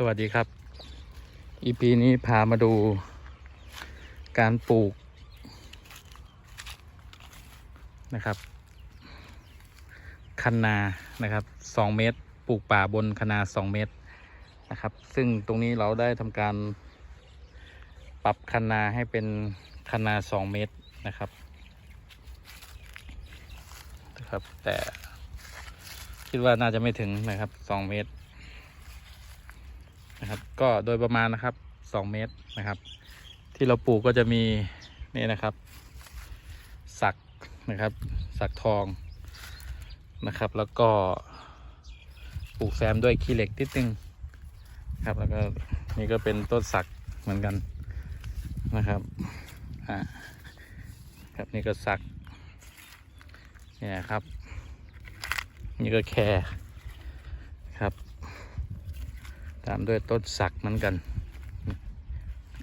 สวัสดีครับ EP นี้พามาดูการปลูกนะครับ คันนานะครับสองเมตร ปลูกป่าบนคนาสองเมตรนะครับ ซึ่งตรงนี้เราได้ทำการปรับคันนาให้เป็นคันนาสองเมตรนะครับนะครับ แต่คิดว่าน่าจะไม่ถึงนะครับสองเมตร นะครับ ก็โดยประมาณนะครับสองเมตรนะครับ ที่เราปลูกก็จะมีนี่นะครับ สักนะครับ สักทองนะครับ แล้วก็ปลูกแซมด้วยขี้เหล็กนิดนึงครับ แล้วก็นี่ก็เป็นต้นสักเหมือนกันนะครับอ่าครับนี่ก็สักเนี่ยครับ นี่ก็แครครับ ตามด้วยต้นสักเหมือนกัน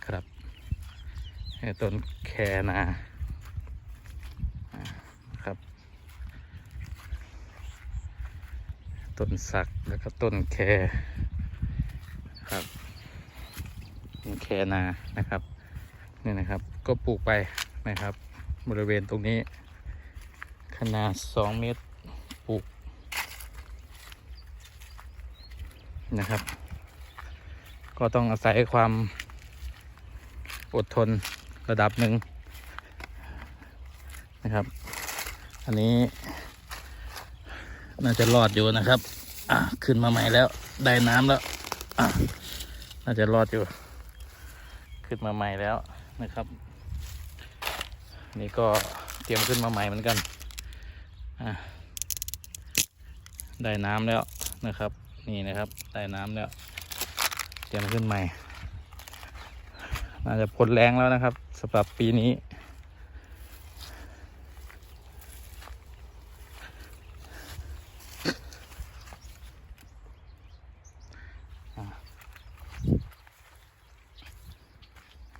ครับให้ต้นแคนาครับต้นสักแล้วก็ต้นแคครับต้นแคนานะครับนี่นะครับก็ปลูกไปนะครับ บริเวณตรงนี้ ขนาดสองเมตรปลูกนะครับ ก็ต้องอาศัยความอดทนระดับหนึ่งนะครับ อันนี้ น่าจะรอดอยู่นะครับ อะขึ้นมาใหม่แล้ว ได้น้ำแล้ว อะน่าจะรอดอยู่ ขึ้นมาใหม่แล้วนะครับ นี่ก็เตรียมขึ้นมาใหม่เหมือนกันอะได้น้ำแล้วนะครับ นี่นะครับ ได้น้ำแล้ว เตรียมขึ้นใหม่ น่าจะพ้นแรงแล้วนะครับสำหรับปีนี้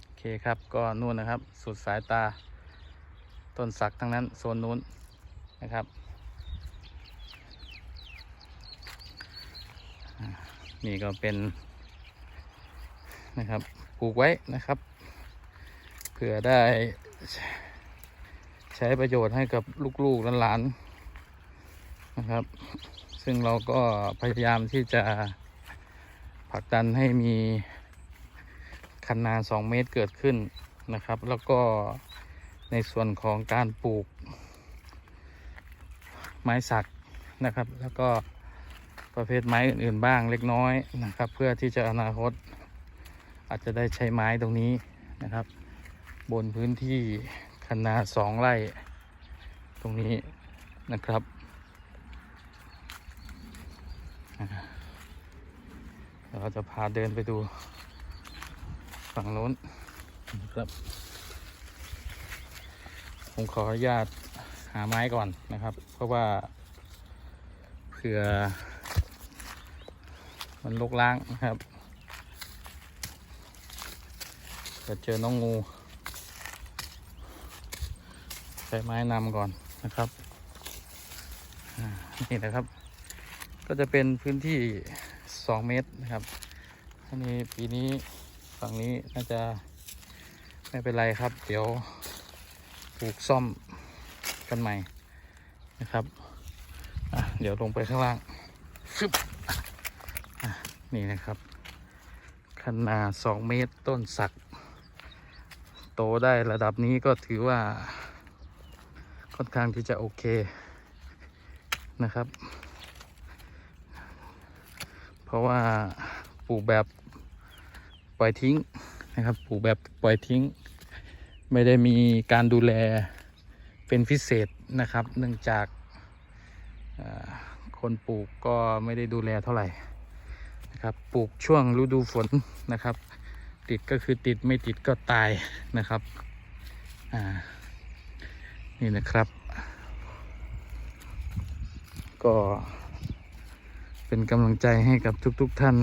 โอเคครับก็นู่นนะครับ สุดสายตา ต้นสักทั้งนั้น โซนนู้นนะครับนี่ก็เป็น นะครับปลูกไว้นะครับเผื่อได้ใช้ประโยชน์ให้กับลูกๆหลานๆนะครับ ซึ่งเราก็พยายามที่จะผลักดันให้มีคันนาสองเมตรเกิดขึ้นนะครับ แล้วก็ในส่วนของการปลูกไม้สักนะครับ แล้วก็ประเภทไม้อื่นๆบ้างเล็กน้อยนะครับ เพื่อที่จะอนาคต อาจจะได้ใช้ไม้ตรงนี้นะครับ บนพื้นที่คณาสองไร่ ตรงนี้นะครับเดี๋ยวเราจะพาเดินไปดูฝั่งโน้นนะครับ ผมขออนุญาตหาไม้ก่อนนะครับ เพราะว่าเผื่อมันลกล้างนะครับ จะเจอน้องงูใช้ไม้นำก่อนนะครับนี่นะครับ ก็จะเป็นพื้นที่ 2 เมตรนะครับอันนี้ปีนี้ฝั่งนี้น่าจะไม่เป็นไรครับ เดี๋ยวปลูกซ่อมกันใหม่นะครับเดี๋ยวลงไปข้างล่างฟึบนี่นะครับขนาด2เมตรต้นสัก โตได้ระดับนี้ก็ถือว่า ค่อนข้างที่จะโอเคนะครับ เพราะว่าปลูกแบบปล่อยทิ้งนะครับปลูกแบบปล่อยทิ้ง ไม่ได้มีการดูแลเป็นพิเศษนะครับ เนื่องจากคนปลูกก็ไม่ได้ดูแลเท่าไหร่นะครับ ปลูกช่วงฤดูฝนนะครับ ติดก็คือติดไม่ติดก็ตายนะครับ อ่า นี่นะครับ ก็เป็นกำลังใจให้กับทุกๆทท่าน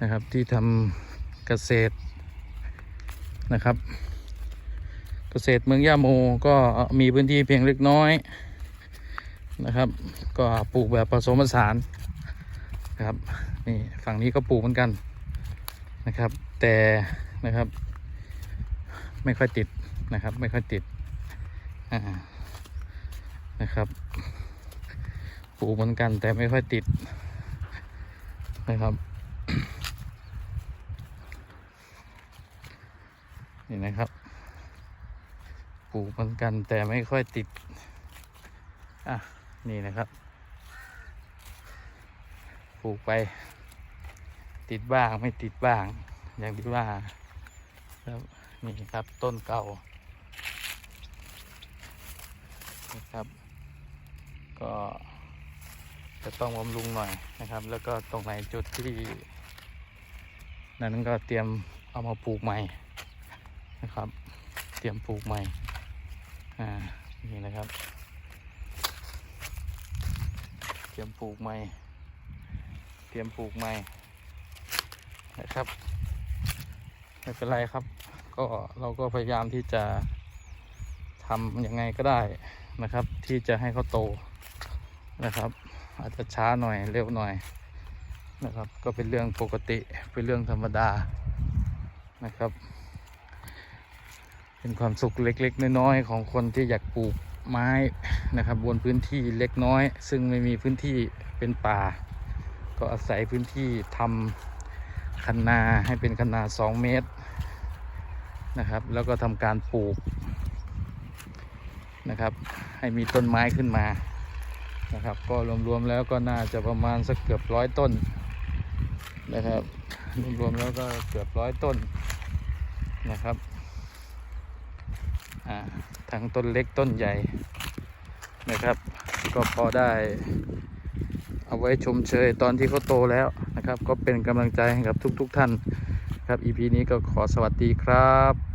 นะครับที่ทำเกษตรนะครับ เกษตรเมืองย่าโมก็มีพื้นที่เพียงเล็กน้อยนะครับ ก็ปลูกแบบผสมผสานนะครับนี่ฝั่งนี้ก็ปลูกเหมือนกัน นะครับ แต่นะครับ ไม่ค่อยติดนะครับ ไม่ค่อยติดอ่านะครับปลูกเหมือนกันแต่ไม่ค่อยติดนะครับ นี่นะครับปลูกเหมือนกันแต่ไม่ค่อยติดอะนี่นะครับปลูกไป ติดบ้างไม่ติดบ้าง อย่างที่ว่าครับนี่ครับต้นเก่านะครับ ก็จะต้องบำรุงหน่อยนะครับ แล้วก็ตรงไหนจุดที่ นั้นก็เตรียมเอามาปลูกใหม่นะครับ เตรียมปลูกใหม่อ่านี่นะครับ เตรียมปลูกใหม่ เตรียมปลูกใหม่ นะครับไม่เป็นไรครับ ก็เราก็พยายามที่จะทำยังไงก็ได้นะครับ ที่จะให้เขาโตนะครับ อาจจะช้าหน่อยเร็วหน่อยนะครับ ก็เป็นเรื่องปกติเป็นเรื่องธรรมดานะครับ เป็นความสุขเล็กๆน้อยๆของคนที่อยากปลูกไม้นะครับ บนพื้นที่เล็กน้อย ซึ่งไม่มีพื้นที่เป็นป่า ก็อาศัยพื้นที่ทำ คันนาให้เป็นคันนา 2 เมตรนะครับ แล้วก็ทำการปลูกนะครับ ให้มีต้นไม้ขึ้นมานะครับ ก็รวมๆแล้วก็น่าจะประมาณสักเกือบร้อยต้นนะครับรวมๆแล้วก็เกือบร้อยต้นนะครับทั้งต้นเล็กต้นใหญ่นะครับ ก็พอได้เอาไว้ชมเชยตอนที่เขาโตแล้ว นะครับ ก็เป็นกำลังใจให้กับทุก ๆทท่านครับ EP นี้ก็ขอสวัสดีครับ